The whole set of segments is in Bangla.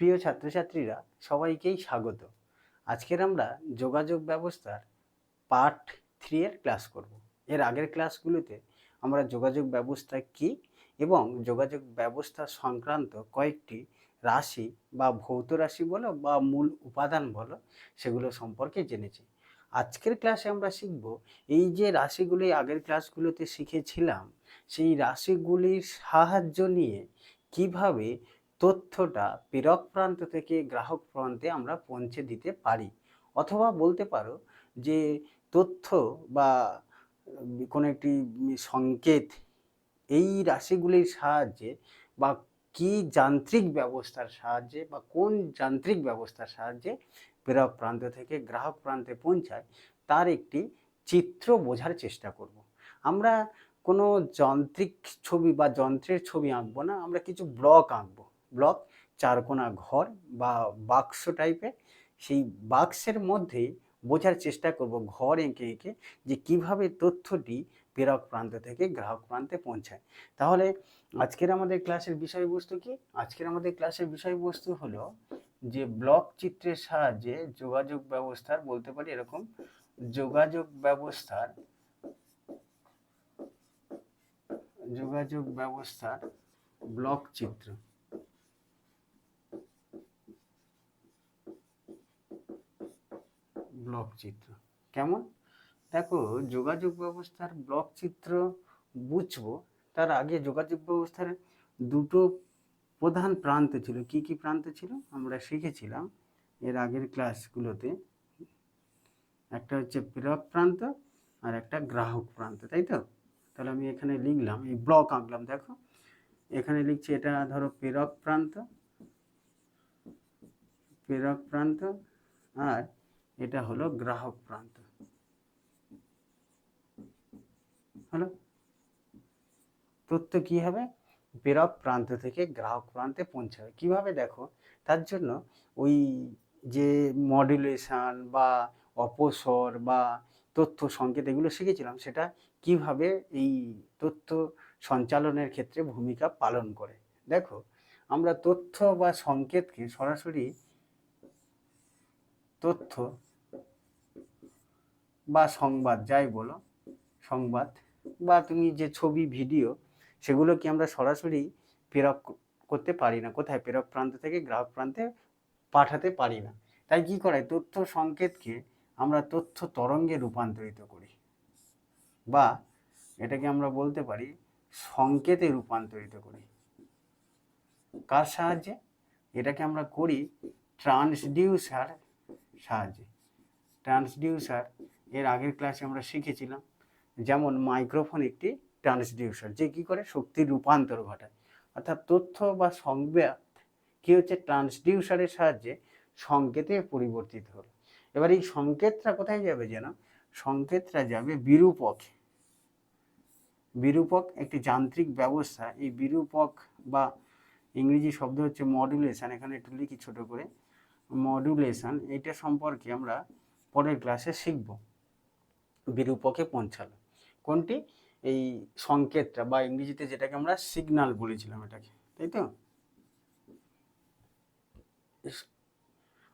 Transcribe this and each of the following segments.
প্রিয় ছাত্রছাত্রীরা, সবাইকেই স্বাগত। আজকের আমরা যোগাযোগ ব্যবস্থার পার্ট থ্রি এর ক্লাস করব। এর আগের ক্লাসগুলোতে আমরা যোগাযোগ ব্যবস্থা কি এবং যোগাযোগ ব্যবস্থা সংক্রান্ত কয়েকটি রাশি বা ভৌত রাশি বলো বা মূল উপাদান বলো, সেগুলো সম্পর্কে জেনেছি। আজকের ক্লাসে আমরা শিখব, এই যে রাশিগুলি আগের ক্লাসগুলোতে শিখেছিলাম, সেই রাশিগুলির সাহায্য নিয়ে কীভাবে তথ্যটা প্রেরক প্রান্ত থেকে গ্রাহক প্রান্তে আমরা পৌঁছে দিতে পারি। অথবা বলতে পারো যে তথ্য বা কোনো একটি সংকেত এই রাশিগুলির সাহায্যে বা কি যান্ত্রিক ব্যবস্থার সাহায্যে বা কোন যান্ত্রিক ব্যবস্থার সাহায্যে প্রেরক প্রান্ত থেকে গ্রাহক প্রান্তে পৌঁছায় তার একটি চিত্র বোঝার চেষ্টা করব। আমরা কোনো যান্ত্রিক ছবি বা যন্ত্রের ছবি আঁকবো না, আমরা কিছু ব্লক আঁকবো। ব্লক, চারকোনা ঘর বা বাক্স টাইপের সেই বাক্সের মধ্যে বোঝার চেষ্টা করব ঘর এঁকে এঁকে যে কীভাবে তথ্যটি প্রেরক প্রান্ত থেকে গ্রাহক প্রান্তে পৌঁছায়। তাহলে আজকের আমাদের ক্লাসের বিষয়বস্তু কি? আজকের আমাদের ক্লাসের বিষয়বস্তু হলো যে ব্লক চিত্রের সাহায্যে যোগাযোগ ব্যবস্থার, বলতে পারি এরকম, যোগাযোগ ব্যবস্থার যোগাযোগ ব্যবস্থার ব্লক চিত্র। ব্লক চিত্র। কেমন? দেখো, যোগাযোগ ব্যবস্থার ব্লক চিত্র বুঝব, তার আগে যোগাযোগ ব্যবস্থার দুটো প্রধান প্রান্ত ছিল। কি কি প্রান্ত ছিল? আমরা শিখেছিলাম এর আগের ক্লাসগুলোতে। একটা হচ্ছে প্রেরক প্রান্ত আর একটা গ্রাহক প্রান্ত, তাই তো? তাহলে আমি এখানে লিখলাম, এই ব্লক আঁকলাম, দেখো। এখানে লিখছি এটা ধরো প্রেরক প্রান্ত প্রেরক প্রান্ত আর এটা হলো গ্রাহক প্রান্ত। হলো? তথ্য কি হবে? প্রেরক প্রান্ত থেকে গ্রাহক প্রান্তে পৌঁছাবে। কীভাবে দেখো? তার জন্য ওই যে মডুলেশন বা অপসর বা তথ্য সংকেত এগুলো শিখেছিলাম, সেটা কীভাবে এই তথ্য সঞ্চালনের ক্ষেত্রে ভূমিকা পালন করে? দেখো, আমরা তথ্য বা সংকেতকে সরাসরি তথ্য বা সংবাদ, যাই বলো, সংবাদ বা তুমি যে ছবি, ভিডিও, সেগুলো কি আমরা সরাসরি প্রেরক করতে পারি না? কোথায়? প্রেরক প্রান্ত থেকে গ্রাহক প্রান্তে পাঠাতে পারি না। তাই কি করে? তথ্য সংকেতকে আমরা তথ্য তরঙ্গে রূপান্তরিত করি বা এটাকে আমরা বলতে পারি সংকেতে রূপান্তরিত করি। কার সাহায্যে? এটাকে আমরা করি ট্রান্সডিউসার সাহায্যে। ট্রান্সডিউসার এর আগের ক্লাসে আমরা শিখেছিলাম যেমন মাইক্রোফোন একটি ট্রান্সডিউসার যে কি করে শক্তির রূপান্তর ঘটায়। অর্থাৎ তথ্য বা সংবাদ কি হচ্ছে? ট্রান্সডিউসারের সাহায্যে সংকেতে পরিবর্তিত হলো। এবার এই সংকেতটা কোথায় যাবে যেন? সংকেতটা যাবে বিরূপকে বিরূপক একটি যান্ত্রিক ব্যবস্থা। এই বিরূপক বা ইংরেজি শব্দ হচ্ছে মডুলেশন এখানে একটু লিখি ছোট করে। মডুলেশন এটা সম্পর্কে আমরা পরের ক্লাসে শিখব। বিরূপকে পৌঁছালো। কোনটি? এই সংকেতটা বা ইংরেজিতে যেটাকে আমরা সিগন্যাল বলেছিলাম এটাকে, তাই তো?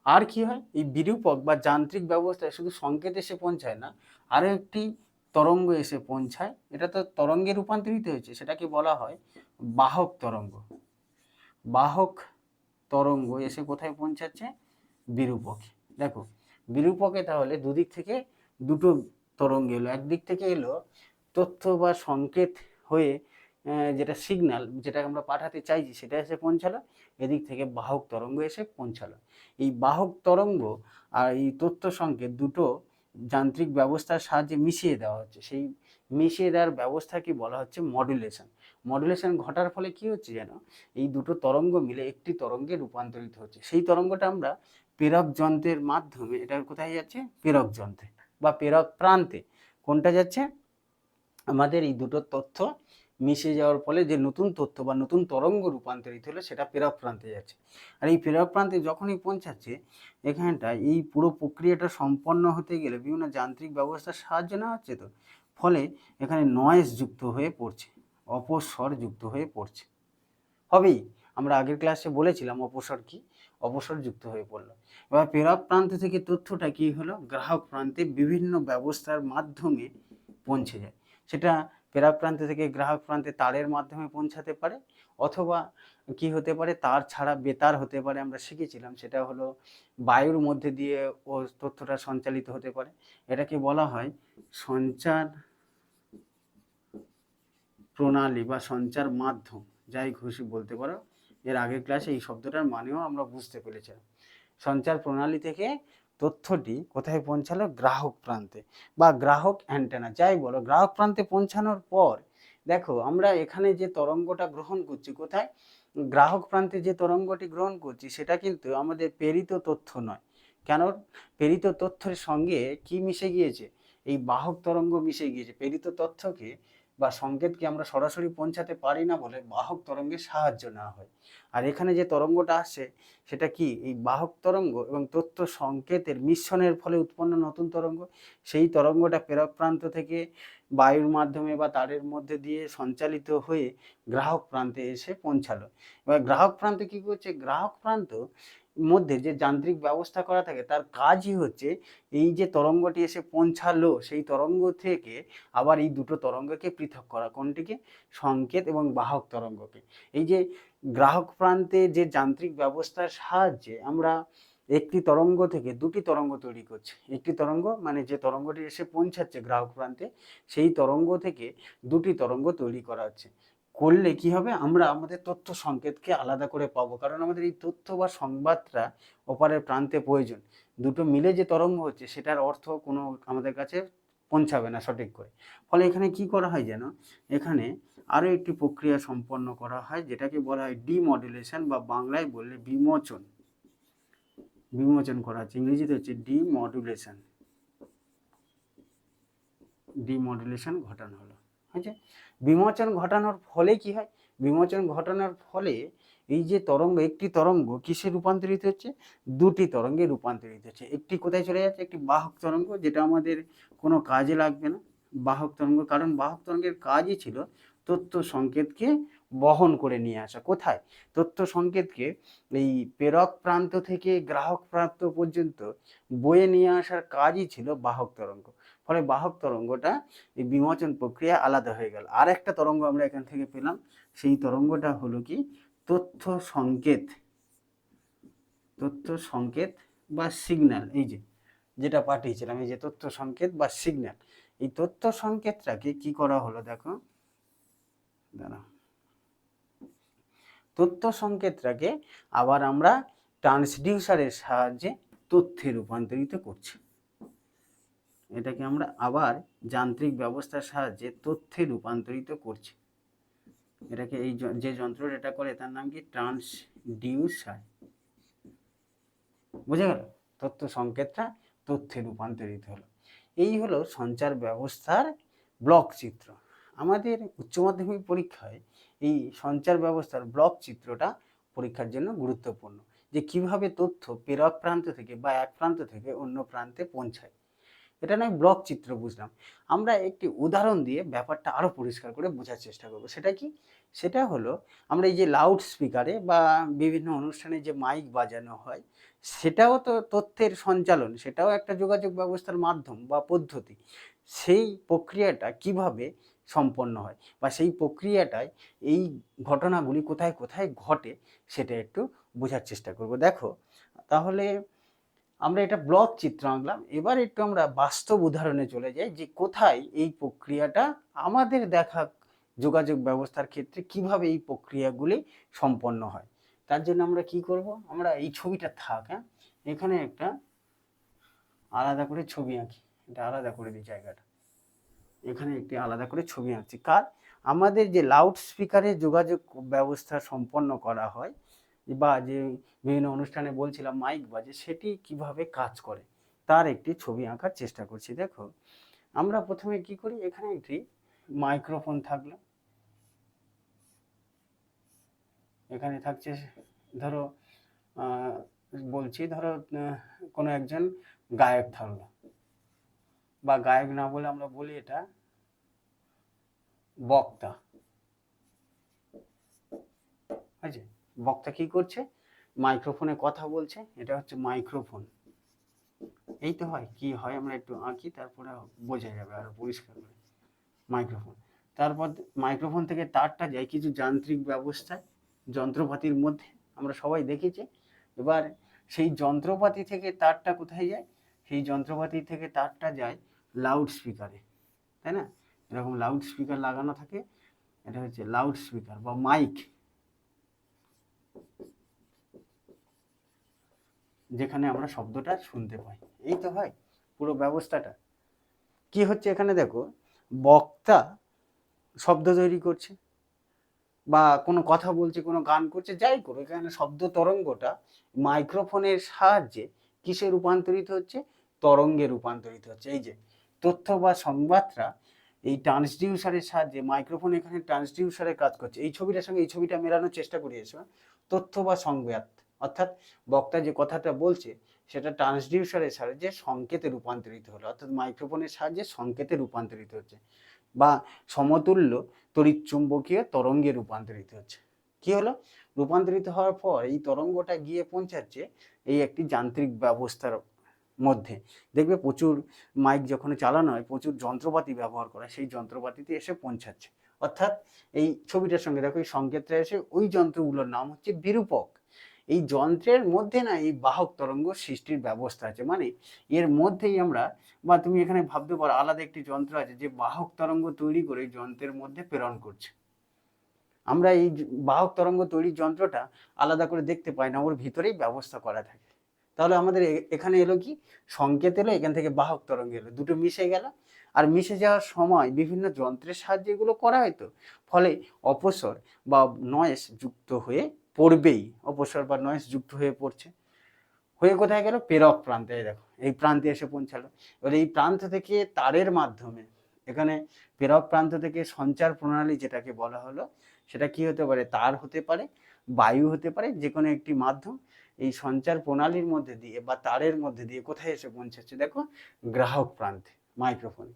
আর কি হয়? এই বিরূপক বা যান্ত্রিক ব্যবস্থায় শুধু সংকেত এসে পৌঁছায় না, আরও একটি তরঙ্গ এসে পৌঁছায়। এটা তো তরঙ্গে রূপান্তরিত হয়েছে, সেটাকে বলা হয় বাহক তরঙ্গ। বাহক তরঙ্গ এসে কোথায় পৌঁছাচ্ছে? বিরূপকে। দেখো, বিরূপকে তাহলে দুদিক থেকে দুটো তরঙ্গ এলো। একদিক থেকে এলো তথ্য বা সংকেত হয়ে যেটা সিগন্যাল যেটা আমরা পাঠাতে চাইছি সেটা এসে পৌঁছালো। এদিক থেকে বাহক তরঙ্গ এসে পৌঁছালো। এই বাহক তরঙ্গ আর এই তথ্য সংকেত দুটো যান্ত্রিক ব্যবস্থার সাহায্যে মিশিয়ে দেওয়া হচ্ছে। সেই মিশিয়ে দেওয়ার ব্যবস্থাকে বলা হচ্ছে মডুলেশন মডুলেশন ঘটার ফলে কি হচ্ছে যেন এই দুটো তরঙ্গ মিলে একটি তরঙ্গে রূপান্তরিত হচ্ছে। সেই তরঙ্গটা আমরা প্রেরক যন্ত্রের মাধ্যমে, এটা কোথায় যাচ্ছে? প্রেরক যন্ত্রে বা প্রেরক প্রান্তে কোনটা যাচ্ছে? আমাদের এই দুটো তথ্য মিশে যাওয়ার ফলে যে নতুন তথ্য বা নতুন তরঙ্গ রূপান্তরিত হলো, সেটা প্রেরক প্রান্তে যাচ্ছে। আর এই প্রেরক প্রান্তে যখনই পৌঁছাচ্ছে এখানটা এই পুরো প্রক্রিয়াটা সম্পন্ন হতে গেলে বিভিন্ন যান্ত্রিক ব্যবস্থার সাহায্য নেওয়া হচ্ছে তো। ফলে এখানে নয়েজ যুক্ত হয়ে পড়ছে, অপস্বর যুক্ত হয়ে পড়ছে। হবেই। আমরা আগের ক্লাসে বলেছিলাম অপসর কি? অপসর যুক্ত হয়ে পড়ল। এবার প্রেরক প্রান্ত থেকে তথ্যটা কী হলো? গ্রাহক প্রান্তে বিভিন্ন ব্যবস্থার মাধ্যমে পৌঁছে যায়। সেটা প্রেরক প্রান্ত থেকে গ্রাহক প্রান্তে তারের মাধ্যমে পৌঁছাতে পারে অথবা কি হতে পারে? তার ছাড়া বেতার হতে পারে। আমরা শিখেছিলাম সেটা হলো বায়ুর মধ্যে দিয়ে ও তথ্যটা সঞ্চালিত হতে পারে। এটাকে বলা হয় সঞ্চার প্রণালী বা সঞ্চার মাধ্যম। যাই খুশি বলতে পারো। এর আগের ক্লাসে এই শব্দটার মানেও আমরা বুঝতে পেরেছিলাম। সঞ্চার প্রণালী থেকে তথ্যটি কোথায় পৌঁছালো? গ্রাহক প্রান্তে বা গ্রাহক অ্যান্টেনা যাই বলো, গ্রাহক প্রান্তে পৌঁছানোর পর, দেখো আমরা এখানে যে তরঙ্গটা গ্রহণ করছি কোথায়? গ্রাহক প্রান্তে যে তরঙ্গটি গ্রহণ করছি সেটা কিন্তু আমাদের প্রেরিত তথ্য নয়। কেন? প্রেরিত তথ্যের সঙ্গে কি মিশে গিয়েছে? এই বাহক তরঙ্গ মিশে গিয়েছে। প্রেরিত তথ্যকে বা সংকেতকে আমরা সরাসরি পৌঁছাতে পারি না বলে বাহক তরঙ্গের সাহায্য নেওয়া হয়। আর এখানে যে তরঙ্গটা আসছে, সেটা কি? এই বাহক তরঙ্গ এবং তথ্য সংকেতের মিশ্রণের ফলে উৎপন্ন নতুন তরঙ্গ। সেই তরঙ্গটা প্রেরক প্রান্ত থেকে বায়ুর মাধ্যমে বা তারের মধ্যে দিয়ে সঞ্চালিত হয়ে গ্রাহক প্রান্তে এসে পৌঁছালো। এবার গ্রাহক প্রান্তে কি করছে? গ্রাহক প্রান্ত মধ্যে যে যান্ত্রিক ব্যবস্থা করা থাকে, তার কাজই হচ্ছে এই যে তরঙ্গটি এসে পৌঁছালো, সেই তরঙ্গ থেকে আবার এই দুটো তরঙ্গকে পৃথক করা। কোনটিকে? সংকেত এবং বাহক তরঙ্গকে। এই যে গ্রাহক প্রান্তে যে যান্ত্রিক ব্যবস্থার সাহায্যে আমরা একটি তরঙ্গ থেকে দুটি তরঙ্গ তৈরি করছি। একটি তরঙ্গ মানে যে তরঙ্গটি এসে পৌঁছাচ্ছে গ্রাহক প্রান্তে, সেই তরঙ্গ থেকে দুটি তরঙ্গ তৈরি করা হচ্ছে। করলে কি হবে? আমরা আমাদের তথ্য সংকেতকে আলাদা করে পাবো। কারণ আমাদের এই তথ্য বা সংবাদটা ওপারের প্রান্তে প্রয়োজন। দুটো মিলে যে তরঙ্গ হচ্ছে, সেটার অর্থ কোনো আমাদের কাছে পৌঁছাবে না সঠিক করে। ফলে এখানে কি করা হয় যেন? এখানে আরও একটি প্রক্রিয়া সম্পন্ন করা হয়, যেটাকে বলা হয় ডিমডুলেশন বা বাংলায় বললে বিমোচন। বিমোচন করা হচ্ছে। ইংরেজিতে হচ্ছে ডিমডুলেশন। ডিমডুলেশন ঘটানো হলো। হয়েছে বিমোচন ঘটানোর ফলে কি হয়? বিমোচন ঘটানোর ফলে এই যে তরঙ্গ, একটি তরঙ্গ কিসে রূপান্তরিত হচ্ছে? দুটি তরঙ্গে রূপান্তরিত হচ্ছে। একটি কোথায় চলে যাচ্ছে? একটি বাহক তরঙ্গ, যেটা আমাদের কোনো কাজে লাগবে না। বাহক তরঙ্গ, কারণ বাহক তরঙ্গের কাজই ছিল তথ্য সংকেতকে বহন করে নিয়ে আসা। কোথায়? তথ্য সংকেতকে এই প্রেরক প্রান্ত থেকে গ্রাহক প্রান্ত পর্যন্ত বয়ে নিয়ে আসার কাজই ছিল বাহক তরঙ্গ। ফলে বাহক তরঙ্গটা এই বিমোচন প্রক্রিয়া আলাদা হয়ে গেল। আর একটা তরঙ্গ আমরা এখান থেকে পেলাম, সেই তরঙ্গটা হলো কি? তথ্য সংকেত। তথ্য সংকেত বা সিগন্যাল এই যে যেটা পাঠিয়েছিলাম, এই যে তথ্য সংকেত বা সিগন্যাল এই তথ্য সংকেতটাকে কি করা হলো দেখো? দাঁড়া তথ্য সংকেতটাকে আবার আমরা ট্রান্সডিউসারের সাহায্যে তথ্যে রূপান্তরিত করছি। এটাকে আমরা আবার যান্ত্রিক ব্যবস্থার সাহায্যে তথ্যে রূপান্তরিত করছি। এটাকে এই যে যন্ত্র এটা করে তার নাম কি? ট্রান্সডিউসার। বুঝে গেল? তথ্য সংকেতটা তথ্যে রূপান্তরিত হলো। এই হলো সঞ্চার ব্যবস্থার ব্লক চিত্র। আমাদের উচ্চ মাধ্যমিক পরীক্ষায় এই সঞ্চার ব্যবস্থার ব্লক চিত্রটা পরীক্ষার জন্য গুরুত্বপূর্ণ। যে কীভাবে তথ্য প্রেরক প্রান্ত থেকে বা এক প্রান্ত থেকে অন্য প্রান্তে পৌঁছায়। এটা নয় ব্লক চিত্র বুঝলাম। আমরা একটি উদাহরণ দিয়ে ব্যাপারটা আরও পরিষ্কার করে বোঝার চেষ্টা করব। সেটা কি? সেটা হলো, আমরা এই যে লাউড স্পিকারে বা বিভিন্ন অনুষ্ঠানে যে মাইক বাজানো হয়, সেটাও তো তথ্যের সঞ্চালন, সেটাও একটা যোগাযোগ ব্যবস্থার মাধ্যম বা পদ্ধতি। সেই প্রক্রিয়াটা কীভাবে সম্পন্ন হয় বা সেই প্রক্রিয়াটায় এই ঘটনাগুলি কোথায় কোথায় ঘটে, সেটা একটু বোঝার চেষ্টা করব। দেখো, তাহলে আমরা এটা ব্লক চিত্র আঁকলাম। এবার একটু আমরা বাস্তব উদাহরণে চলে যাই যে কোথায় এই প্রক্রিয়াটা আমাদের দেখা যোগাযোগ ব্যবস্থার ক্ষেত্রে কীভাবে এই প্রক্রিয়াগুলি সম্পন্ন হয়। তার জন্য আমরা কি করব? আমরা এই ছবিটা থাক হ্যাঁ? এখানে একটা আলাদা করে ছবি আঁকি। এটা আলাদা করে দিই জায়গাটা। এখানে একটি আলাদা করে ছবি আঁকছি। কার? আমাদের যে লাউড স্পিকারে যোগাযোগ ব্যবস্থা সম্পন্ন করা হয় বা যে বিভিন্ন অনুষ্ঠানে বলছিলাম মাইক বাজে, সেটি কীভাবে কাজ করে, তার একটি ছবি আঁকার চেষ্টা করছি। দেখো, আমরা প্রথমে কি করি? এখানে একটি মাইক্রোফোন থাকল। এখানে থাকছে, ধরো বলছি, ধরো কোনো একজন গায়ক থাকল বা গায়ক না বলে আমরা বলি এটা বক্তা। আছে বক্তা কি করছে? মাইক্রোফোনে কথা বলছে, এটা হচ্ছে মাইক্রোফোন। এই তো হয়, কি হয় আমরা একটু আঁকি, তারপরে বোঝা যাবে আরও পরিষ্কার করে। মাইক্রোফোন। তারপর মাইক্রোফোন থেকে তারটা যায় কিছু যান্ত্রিক ব্যবস্থায়, যন্ত্রপাতির মধ্যে, আমরা সবাই দেখেছি। এবার সেই যন্ত্রপাতি থেকে তারটা কোথায় যায়? সেই যন্ত্রপাতি থেকে তারটা যায় লাউড স্পিকারে তাই না? এরকম লাউড স্পিকার লাগানো থাকে, এটা হচ্ছে লাউড স্পিকার বা মাইক যেখানে আমরা শব্দটা শুনতে পাই। এই তো হয় পুরো ব্যবস্থাটা। কি হচ্ছে এখানে দেখো, বক্তা শব্দ তৈরি করছে, বা কোনো কথা বলছে, কোনো গান করছে, যাই করো এখানে শব্দ তরঙ্গটা মাইক্রোফোনের সাহায্যে কিসে রূপান্তরিত হচ্ছে? তরঙ্গে রূপান্তরিত হচ্ছে। এই যে, তথ্য বা সংবাদটা এই ট্রান্সডিউসারের সাহায্যে, মাইক্রোফোন এখানে ট্রান্সডিউসারের কাজ করছে। এই ছবিটার সঙ্গে এই ছবিটা মেলানোর চেষ্টা করিয়েছে। তথ্য বা সংবাদ। অর্থাৎ বক্তা যে কথাটা বলছে, সেটা ট্রান্সডিউসারের সাহায্যে সংকেতে রূপান্তরিত হলো, অর্থাৎ মাইক্রোফোনের সাহায্যে সংকেতে রূপান্তরিত হচ্ছে, বা সমতুল্য তড়িৎ চুম্বকীয় তরঙ্গে রূপান্তরিত হচ্ছে। কি হলো? রূপান্তরিত হওয়ার পর এই তরঙ্গটা গিয়ে পৌঁছাচ্ছে এই একটি যান্ত্রিক ব্যবস্থার মধ্যে। দেখবে প্রচুর মাইক যখন চালানো হয়, প্রচুর যন্ত্রপাতি ব্যবহার করা সেই যন্ত্রপাতিতে এসে পৌঁছাচ্ছে। অর্থাৎ এই ছবিটার সঙ্গে দেখো, এই সংকেতটা এসে ওই যন্ত্রগুলোর নাম হচ্ছে বিরূপক। এই যন্ত্রের মধ্যে না এই বাহক তরঙ্গ সৃষ্টির ব্যবস্থা আছে। মানে এর মধ্যেই আমরা বা তুমি এখানে ভাবতে পারো আলাদা একটি যন্ত্র আছে যে বাহক তরঙ্গ তৈরি করে যন্ত্রের মধ্যে প্রেরণ করছে। আমরা এই বাহক তরঙ্গ তৈরির যন্ত্রটা আলাদা করে দেখতে পাই না, ওর ভিতরেই ব্যবস্থা করা থাকে। তাহলে আমাদের এখানে এলো কি? সংকেত এলো, এখান থেকে বাহক তরঙ্গ এলো। দুটো মিশে গেল। আর মিশে যাওয়ার সময় বিভিন্ন যন্ত্রের সাহায্যে এগুলো করা হয়তো। ফলে অপসর বা নয়েস যুক্ত হয়ে পড়বেই, অপসর বা নয়েস যুক্ত হয়ে পড়ছে। হয়ে কোথায় গেল? প্রেরক প্রান্তে দেখো, এই প্রান্তে এসে পৌঁছালো। এবার এই প্রান্ত থেকে তারের মাধ্যমে, এখানে প্রেরক প্রান্ত থেকে সঞ্চার প্রণালী যেটাকে বলা হলো, সেটা কি হতে পারে? তার হতে পারে, বায়ু হতে পারে যে কোনো একটি মাধ্যম। এই সঞ্চার প্রণালীর মধ্যে দিয়ে বা তারের মধ্যে দিয়ে কোথায় এসে পৌঁছাচ্ছে? দেখো, গ্রাহক প্রান্তে, মাইক্রোফোনে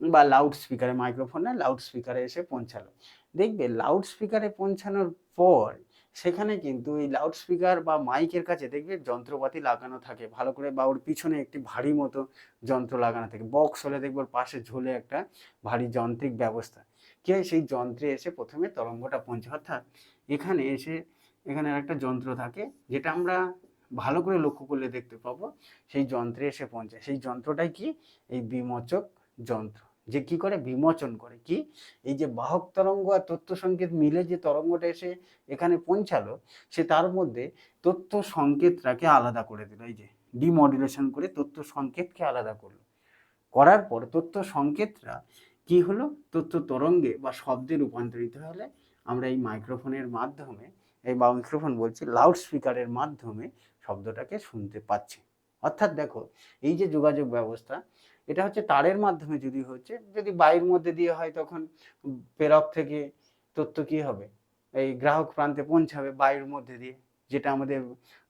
বা লাউড স্পিকারে মাইক্রোফোন লাউড স্পিকারে এসে পৌঁছালো। দেখবে লাউড স্পিকারে পৌঁছানোর পর সেখানে কিন্তু এই লাউড স্পিকার বা মাইকের কাছে দেখবে যন্ত্রপাতি লাগানো থাকে। ভালো করে বা ওর পিছনে একটি ভারী মতো যন্ত্র লাগানো থাকে। বক্স হলে দেখবে ওর পাশে ঝুলে একটা ভারী যান্ত্রিক ব্যবস্থা। কি হয়? সেই যন্ত্রে এসে প্রথমে তরঙ্গটা পৌঁছে। অর্থাৎ এখানে এসে এখানে একটা যন্ত্র থাকে, যেটা আমরা ভালো করে লক্ষ্য করলে দেখতে পাবো। সেই যন্ত্রে এসে পৌঁছায়। সেই যন্ত্রটাই কি? এই বিমোচক যন্ত্র। যে কি করে বিমোচন করে, কি? এই যে বাহক তরঙ্গ আর তথ্য সংকেত মিলে যে তরঙ্গটা এসে এখানে পৌঁছালো, সে তার মধ্যে তথ্য সংকেতটাকে আলাদা করে দিল। এই যে ডিমডুলেশন করে তথ্য সংকেতকে আলাদা করল। করার পর তথ্য সংকেতরা কি হলো? তথ্য তরঙ্গে বা শব্দে রূপান্তরিত হলে আমরা এই মাইক্রোফোনের মাধ্যমে, এই বা মাইক্রোফোন বলছি লাউড স্পিকারের মাধ্যমে শব্দটাকে শুনতে পাচ্ছি। অর্থাৎ দেখো, এই যে যোগাযোগ ব্যবস্থা এটা হচ্ছে তারের মাধ্যমে যদি হচ্ছে, যদি বাইরের মধ্যে দিয়ে হয় তখন প্রেরক থেকে তথ্য কি হবে? এই গ্রাহক প্রান্তে পৌঁছাবে বায়ুর মধ্যে দিয়ে, যেটা আমাদের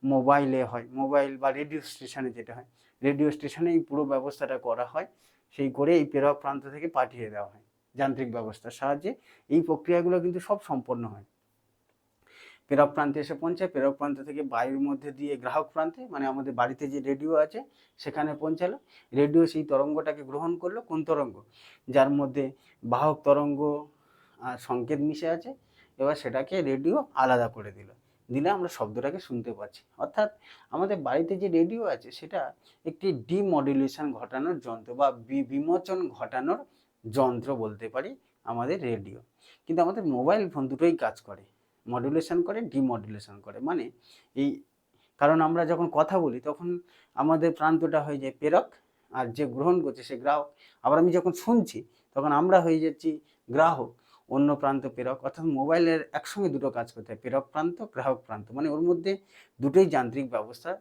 মোবাইলে হয়। মোবাইল বা রেডিও স্টেশনে যেটা হয়, রেডিও স্টেশনে এই পুরো ব্যবস্থাটা করা হয়। সেই করে এই প্রেরক প্রান্ত থেকে পাঠিয়ে দেওয়া হয়। যান্ত্রিক ব্যবস্থার সাহায্যে এই প্রক্রিয়াগুলো কিন্তু সব সম্পন্ন হয়। প্রেরক প্রান্তে এসে পৌঁছায় প্রেরক প্রান্ত থেকে বায়ুর মধ্যে দিয়ে গ্রাহক প্রান্তে মানে আমাদের বাড়িতে যে রেডিও আছে, সেখানে পৌঁছালো। রেডিও সেই তরঙ্গটাকে গ্রহণ করল, কোন তরঙ্গ? যার মধ্যে বাহক তরঙ্গ আর সংকেত মিশে আছে, এবার সেটাকে রেডিও আলাদা করে দিল। দিলে আমরা শব্দটাকে শুনতে পাচ্ছি। অর্থাৎ আমাদের বাড়িতে যে রেডিও আছে, সেটা একটি ডিমডুলেশন ঘটানোর যন্ত্র বা বি- বিমোচন ঘটানোর যন্ত্র বলতে পারি আমাদের রেডিও। কিন্তু আমাদের মোবাইল ফোন দুটোই কাজ করে। মডুলেশন করে ডিমডুলেশন করে। মানে এই, কারণ আমরা যখন কথা বলি, তখন আমাদের প্রান্তটা হয়ে যায় প্রেরক আর যে গ্রহণ করছে সে গ্রাহক। আবার আমি যখন শুনছি, তখন আমরা হয়ে যাচ্ছি গ্রাহক, অন্য প্রান্ত প্রেরক। অর্থাৎ মোবাইলের একসঙ্গে দুটো কাজ করতে হয়, প্রেরক প্রান্ত, গ্রাহক প্রান্ত। মানে ওর মধ্যে দুটোই যান্ত্রিক ব্যবস্থা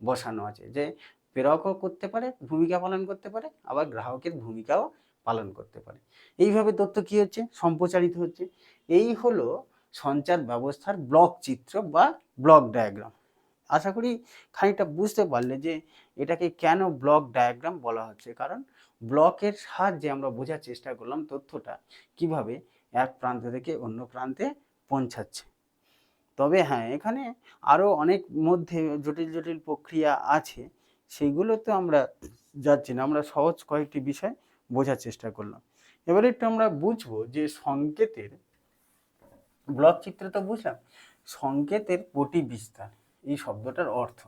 বসানো আছে যে প্রেরকও করতে পারে, ভূমিকা পালন করতে পারে, আবার গ্রাহকের ভূমিকাও পালন করতে পারে। এইভাবে তথ্য কি হচ্ছে? সম্প্রচারিত হচ্ছে। এই হলো সঞ্চার ব্যবস্থার ব্লক চিত্র বা ব্লক ডায়াগ্রাম। আশা করি খানিকটা বুঝতে পারলে যে এটাকে কেন ব্লক ডায়াগ্রাম বলা হচ্ছে। কারণ ব্লকের সাহায্যে আমরা বোঝার চেষ্টা করলাম তথ্যটা কীভাবে এক প্রান্ত থেকে অন্য প্রান্তে পৌঁছাচ্ছে। তবে হ্যাঁ এখানে আরও অনেক মধ্যে জটিল জটিল প্রক্রিয়া আছে সেইগুলো তো আমরা যাচ্ছি না, আমরা সহজ কয়েকটি বিষয় বোঝার চেষ্টা করলাম। এবারে একটু আমরা বুঝব যে সংকেতের ব্লক চিত্র তো বুঝলাম, সংকেতের পটি বিস্তার, এই শব্দটার অর্থ।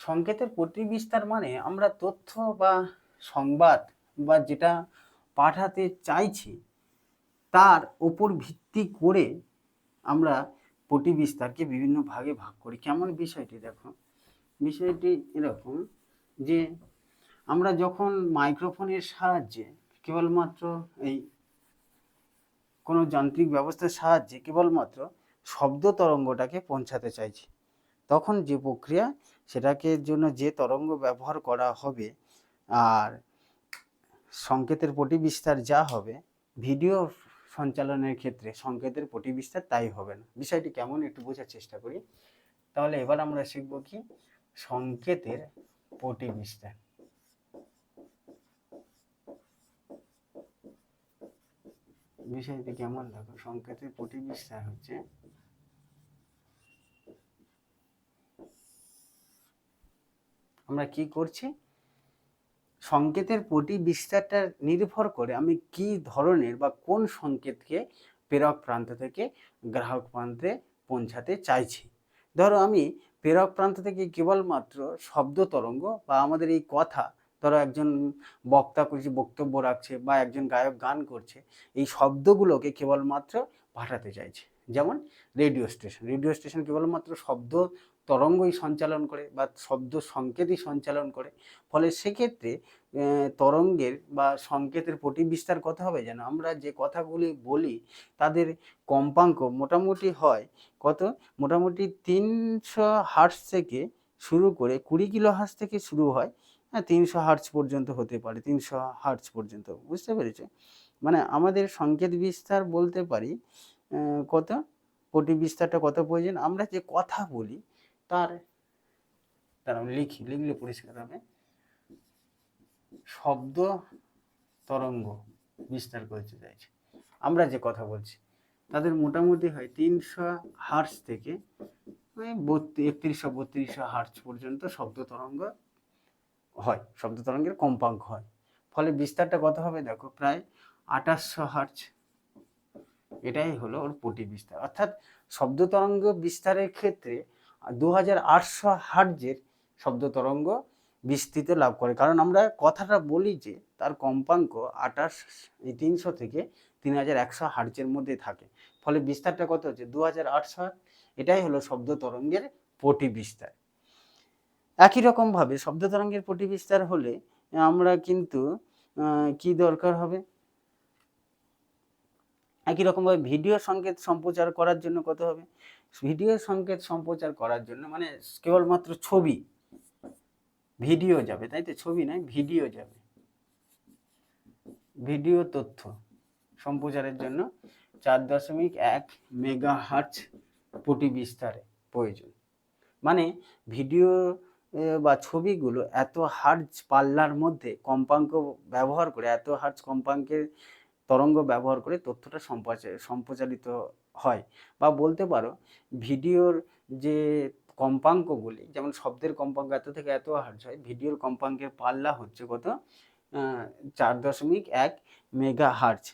সংকেতের পটি বিস্তার মানে আমরা তথ্য বা সংবাদ বা যেটা পাঠাতে চাইছি, তার উপর ভিত্তি করে আমরা পটি বিস্তারকে বিভিন্ন ভাগে ভাগ করি। কেমন বিষয়টি দেখো? বিষয়টি এরকম যে আমরা যখন মাইক্রোফোনের সাহায্যে কেবলমাত্র এই কোনো যান্ত্রিক ব্যবস্থার সাহায্যে কেবলমাত্র শব্দ তরঙ্গটাকে পৌঁছাতে চাইছি। তখন যে প্রক্রিয়া, সেটাকে জন্য যে তরঙ্গ ব্যবহার করা হবে আর সংকেতের পটি বিস্তার যা হবে, ভিডিও সঞ্চালনের ক্ষেত্রে সংকেতের পটি বিস্তার তাই হবে না। বিষয়টি কেমন একটু বোঝার চেষ্টা করি। তাহলে এবার আমরা শিখব কি? সংকেতের পটি বিষয়টি কেমন? দেখো, সংকেতের পটি বিস্তার হচ্ছে। আমরা কি করছি? সংকেতের পটি বিস্তারটা নির্ভর করে আমি কি ধরনের বা কোন সংকেতকে প্রেরক প্রান্ত থেকে গ্রাহক প্রান্তে পৌঁছাতে চাইছি? ধরো, আমি প্রেরক প্রান্ত থেকে কেবলমাত্র শব্দ তরঙ্গ বা আমাদের এই কথা ধরো একজন বক্তা করছে বক্তব্য রাখছে বা একজন গায়ক গান করছে, এই শব্দগুলোকে কেবলমাত্র পাঠাতে চাইছে। যেমন রেডিও স্টেশন। রেডিও স্টেশন কেবলমাত্র শব্দ তরঙ্গই সঞ্চালন করে বা শব্দ সংকেতই সঞ্চালন করে। ফলে সেক্ষেত্রে তরঙ্গের বা সংকেতের প্রতি বিস্তার কথা হবে যেন আমরা যে কথাগুলি বলি, তাদের কম্পাঙ্ক মোটামুটি হয় কত? মোটামুটি তিনশো হার্টস থেকে শুরু করে কুড়ি কিলো হার্টস থেকে শুরু হয় হ্যাঁ তিনশো হার্টস পর্যন্ত হতে পারে, তিনশো হার্টস পর্যন্ত, বুঝতে পেরেছ? মানে আমাদের সংকেত বিস্তার বলতে পারি কত? পটি বিস্তারটা কত প্রয়োজন? আমরা যে কথা বলি, তার তার লিখি, লিখলে পরিষ্কার হবে। শব্দ, তরঙ্গ বিস্তার করতে চাইছে। আমরা যে কথা বলছি, তাদের মোটামুটি হয় তিনশো হার্টস থেকে একত্রিশশো, বত্রিশশো হার্টস পর্যন্ত শব্দ, তরঙ্গ হয়, শব্দ তরঙ্গের কম্পাঙ্ক হয়। ফলে বিস্তারটা কত হবে দেখো, প্রায় আঠাশশো হার্চ এটাই হলো ওর পটি বিস্তার। অর্থাৎ শব্দ তরঙ্গ বিস্তারের ক্ষেত্রে দু হাজার আটশো হার্টজের শব্দ তরঙ্গ বিস্তৃত লাভ করে। কারণ আমরা কথাটা বলি যে, তার কম্পাঙ্ক আঠাশ তিনশো থেকে তিন হাজার একশো হার্টজের মধ্যে থাকে। ফলে বিস্তারটা কত হচ্ছে? দু হাজার আটশো। এটাই হলো শব্দ তরঙ্গের পটি বিস্তার। একই রকমভাবে শব্দ তরঙ্গের পটি বিস্তার হলে আমরা কিন্তু কি দরকার হবে? একই রকমভাবে ভিডিও সংকেত সম্প্রচার করার জন্য কত হবে? ভিডিও সংকেত সম্প্রচার করার জন্য মানে কেবলমাত্র ছবি। ভিডিও যাবে, তাই তো? ছবি নয়, ভিডিও যাবে। ভিডিও তথ্য সম্প্রচারের জন্য চার দশমিক এক মেগা হার্টস পটি বিস্তারে প্রয়োজন। মানে ভিডিও বা ছবিগুলো এত হার্জ পাল্লার মধ্যে কম্পাঙ্ক ব্যবহার করে, এত হার্জ কম্পাঙ্কের তরঙ্গ ব্যবহার করে তথ্যটা সম্প্রচার সম্প্রচারিত হয়। বা বলতে পারো, ভিডিওর যে কম্পাঙ্কগুলি, যেমন শব্দের কম্পাঙ্ক এত থেকে এত হার্জ হয়, ভিডিওর কম্পাঙ্কের পাল্লা হচ্ছে কত? চার দশমিক এক মেগা হার্জ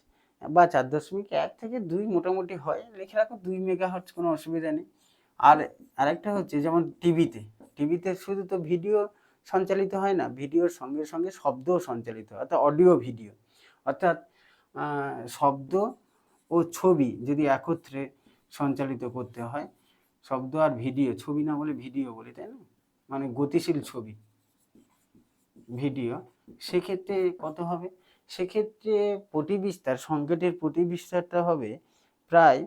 বা চার দশমিক এক থেকে দুই মোটামুটি হয়, লিখে রাখো দুই মেগা হার্জ কোনো অসুবিধা নেই। আর আরেকটা হচ্ছে, যেমন টিভিতে টিভিতে শুধু তো ভিডিও সঞ্চালিত হয় না, ভিডিওর সঙ্গে সঙ্গে শব্দও সঞ্চালিত হয়, অর্থাৎ অডিও ভিডিও। অর্থাৎ শব্দ ও ছবি যদি একত্রে সঞ্চালিত করতে হয়, শব্দ আর ভিডিও, ছবি না বলে ভিডিও বলি, তাই না? মানে গতিশীল ছবি, ভিডিও, সেক্ষেত্রে কত হবে? সেক্ষেত্রে পটি বিস্তার সংকেতের পটি বিস্তারটা হবে প্রায়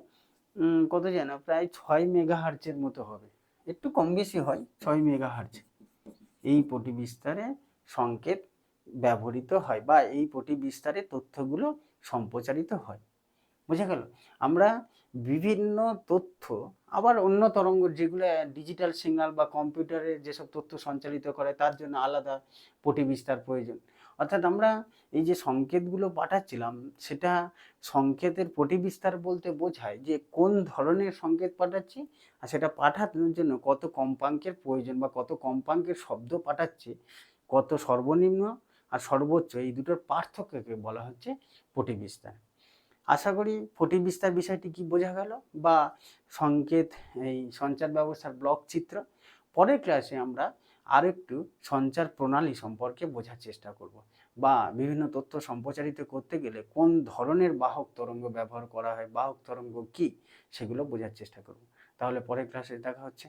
কত যেন? প্রায় ছয় মেগা হার্জের মতো হবে। একটু কম বেশি হয়, ছয় মেগা হার্জ এই পটি বিস্তারে সংকেত ব্যবহৃত হয় বা এই পটি বিস্তারে তথ্যগুলো সম্প্রচারিত হয়। বুঝে গেল? আমরা বিভিন্ন তথ্য, আবার অন্য তরঙ্গ যেগুলো ডিজিটাল সিগন্যাল বা কম্পিউটারে যেসব তথ্য সঞ্চালিত করে, তার জন্য আলাদা পটি বিস্তার প্রয়োজন। অর্থাৎ আমরা এই যে সংকেতগুলো পাঠাচ্ছিলাম, সেটা সংকেতের পটিবিস্তার বলতে বোঝায় যে কোন ধরনের সংকেত পাঠাচ্ছি আর সেটা পাঠানোর জন্য কত কম্পাঙ্কের প্রয়োজন বা কত কম্পাঙ্কের শব্দ পাঠাচ্ছি, কত সর্বনিম্ন আর সর্বোচ্চ, এই দুটোর পার্থক্যকে বলা হচ্ছে পটিবিস্তার আশা করি পটিবিস্তার বিষয়টি কি বোঝা গেল? বা সংকেত, এই সঞ্চার ব্যবস্থার ব্লক চিত্র, পরের ক্লাসে আমরা আরেকটু সঞ্চার প্রণালী সম্পর্কে বোঝার চেষ্টা করব। বা বিভিন্ন তথ্য সম্প্রচারিত করতে গেলে কোন ধরনের বাহক তরঙ্গ ব্যবহার করা হয়, বাহক তরঙ্গ কি, সেগুলো বোঝার চেষ্টা করব। তাহলে পরের ক্লাসে দেখা হচ্ছে।